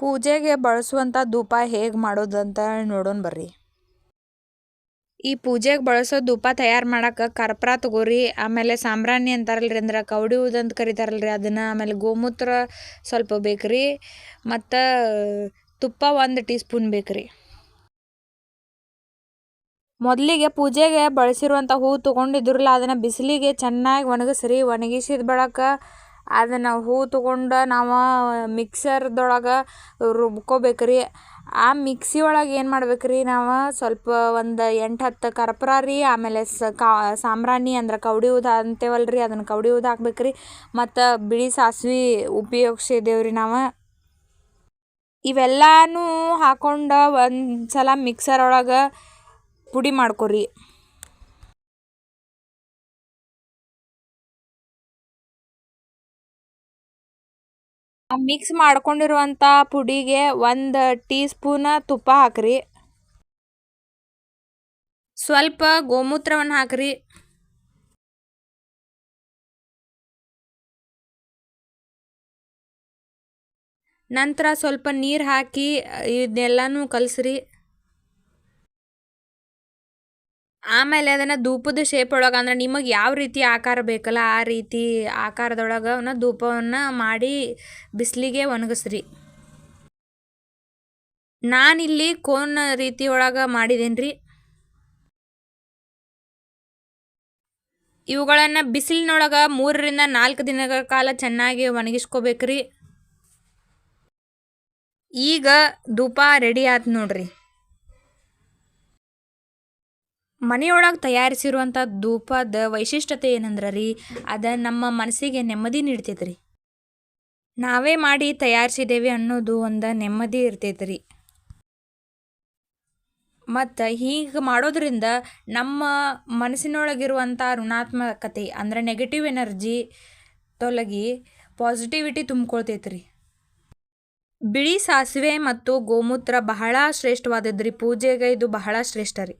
ಪೂಜೆಗೆ ಬಳಸುವಂಥ ಧೂಪ ಹೇಗೆ ಮಾಡೋದು ಅಂತ ನೋಡೋಣ ಬರ್ರಿ. ಈ ಪೂಜೆಗೆ ಬಳಸೋ ಧೂಪ ತಯಾರು ಮಾಡೋಕೆ ಕರ್ಪೂರ ತಗೋರಿ, ಆಮೇಲೆ ಸಾಂಬ್ರಾಣಿ ರೀ ಅಂದ್ರೆ ಕವಡಿ ಅಂತ ಕರಿತಾರಲ್ರಿ ಅದನ್ನು, ಆಮೇಲೆ ಗೋಮೂತ್ರ ಸ್ವಲ್ಪ ಬೇಕ್ರಿ, ಮತ್ತು ತುಪ್ಪ ಒಂದು ಟೀ ಸ್ಪೂನ್ ಬೇಕು ರೀ ಮೊದಲಿಗೆ ಪೂಜೆಗೆ ಬಳಸಿರುವಂಥ ಹೂವು ತೊಗೊಂಡಿದ್ರಲ್ಲ ಅದನ್ನು ಬಿಸಿಲಿಗೆ ಚೆನ್ನಾಗಿ ಒಣಗಿಸ್ರಿ, ಒಣಗಿಸಿದ ಬಳಿಕ ಅದನ್ನು ಹೂ ತೊಗೊಂಡು ನಾವು ಮಿಕ್ಸರ್ದೊಳಗೆ ರುಬ್ಕೋಬೇಕು ರೀ ಆ ಮಿಕ್ಸಿ ಒಳಗೆ ಏನು ಮಾಡ್ಬೇಕು ರೀ ನಾವು ಸ್ವಲ್ಪ ಒಂದು ಎಂಟು ಹತ್ತು ಕರ್ಪೂರ ರೀ, ಆಮೇಲೆ ಸ ಕಾ ಸಾಂಬ್ರಾಣಿ ಅಂದ್ರೆ ಕವಡಿ ಉದ ಅಂತೇವಲ್ಲ ರೀ ಅದನ್ನು ಕವಡಿ ಉದ ಹಾಕ್ಬೇಕು ರೀ ಮತ್ತು ಬಿಳಿ ಸಾಸ್ವೆ ಉಪಯೋಗ್ಸಿದ್ದೇವೆ ರೀ ನಾವು. ಇವೆಲ್ಲನೂ ಹಾಕ್ಕೊಂಡು ಒಂದು ಸಲ ಮಿಕ್ಸರ್ ಒಳಗೆ ಪುಡಿ ಮಾಡ್ಕೊರಿ. ಮಿಕ್ಸ್ ಮಾಡ್ಕೊಂಡಿರುವಂಥ ಪುಡಿಗೆ ಒಂದು ಟೀ ಸ್ಪೂನ ತುಪ್ಪ ಹಾಕ್ರಿ. ಸ್ವಲ್ಪ ಗೋಮೂತ್ರವನ್ನು ಹಾಕ್ರಿ. ನಂತರ ಸ್ವಲ್ಪ ನೀರು ಹಾಕಿ, ಇದನ್ನೆಲ್ಲನೂ ಕಲಸ್ರಿ. ಆಮೇಲೆ ಅದನ್ನು ಧೂಪದ ಶೇಪ್ ಒಳಗೆ ಅಂದ್ರೆ ನಿಮಗೆ ಯಾವ ರೀತಿ ಆಕಾರ ಬೇಕಲ್ಲ ಆ ರೀತಿ ಆಕಾರದೊಳಗೆ ಅವನ್ನ ಧೂಪವನ್ನು ಮಾಡಿ ಬಿಸಿಲಿಗೆ ಒಣಗಿಸ್ರಿ. ನಾನಿಲ್ಲಿ ಕೋನ್ ರೀತಿ ಒಳಗೆ ಮಾಡಿದ್ದೀನಿ ರೀ ಇವುಗಳನ್ನು ಬಿಸಿಲಿನೊಳಗೆ ಮೂರರಿಂದ ನಾಲ್ಕು ದಿನಗಳ ಕಾಲ ಚೆನ್ನಾಗಿ ಒಣಗಿಸ್ಕೋಬೇಕ್ರಿ. ಈಗ ಧೂಪ ರೆಡಿ ಆಯ್ತು ನೋಡ್ರಿ. ಮನೆಯೊಳಗೆ ತಯಾರಿಸಿರುವಂಥ ಧೂಪದ ವೈಶಿಷ್ಟ್ಯತೆ ಏನಂದ್ರೆ ರೀ ಅದು ನಮ್ಮ ಮನಸ್ಸಿಗೆ ನೆಮ್ಮದಿ ನೀಡ್ತೈತೆ ರೀ ನಾವೇ ಮಾಡಿ ತಯಾರಿಸಿದ್ದೇವೆ ಅನ್ನೋದು ಒಂದು ನೆಮ್ಮದಿ ಇರ್ತೈತೆ ರೀ ಮತ್ತು ಹೀಗೆ ಮಾಡೋದರಿಂದ ನಮ್ಮ ಮನಸ್ಸಿನೊಳಗಿರುವಂಥ ಋಣಾತ್ಮಕತೆ ಅಂದರೆ ನೆಗೆಟಿವ್ ಎನರ್ಜಿ ತೊಲಗಿ ಪಾಸಿಟಿವಿಟಿ ತುಂಬ್ಕೊಳ್ತೈತೆ ರೀ ಬಿಳಿ ಸಾಸಿವೆ ಮತ್ತು ಗೋಮೂತ್ರ ಬಹಳ ಶ್ರೇಷ್ಠವಾದದ್ದು ರೀ ಪೂಜೆಗೆ ಇದು ಬಹಳ ಶ್ರೇಷ್ಠ ರೀ.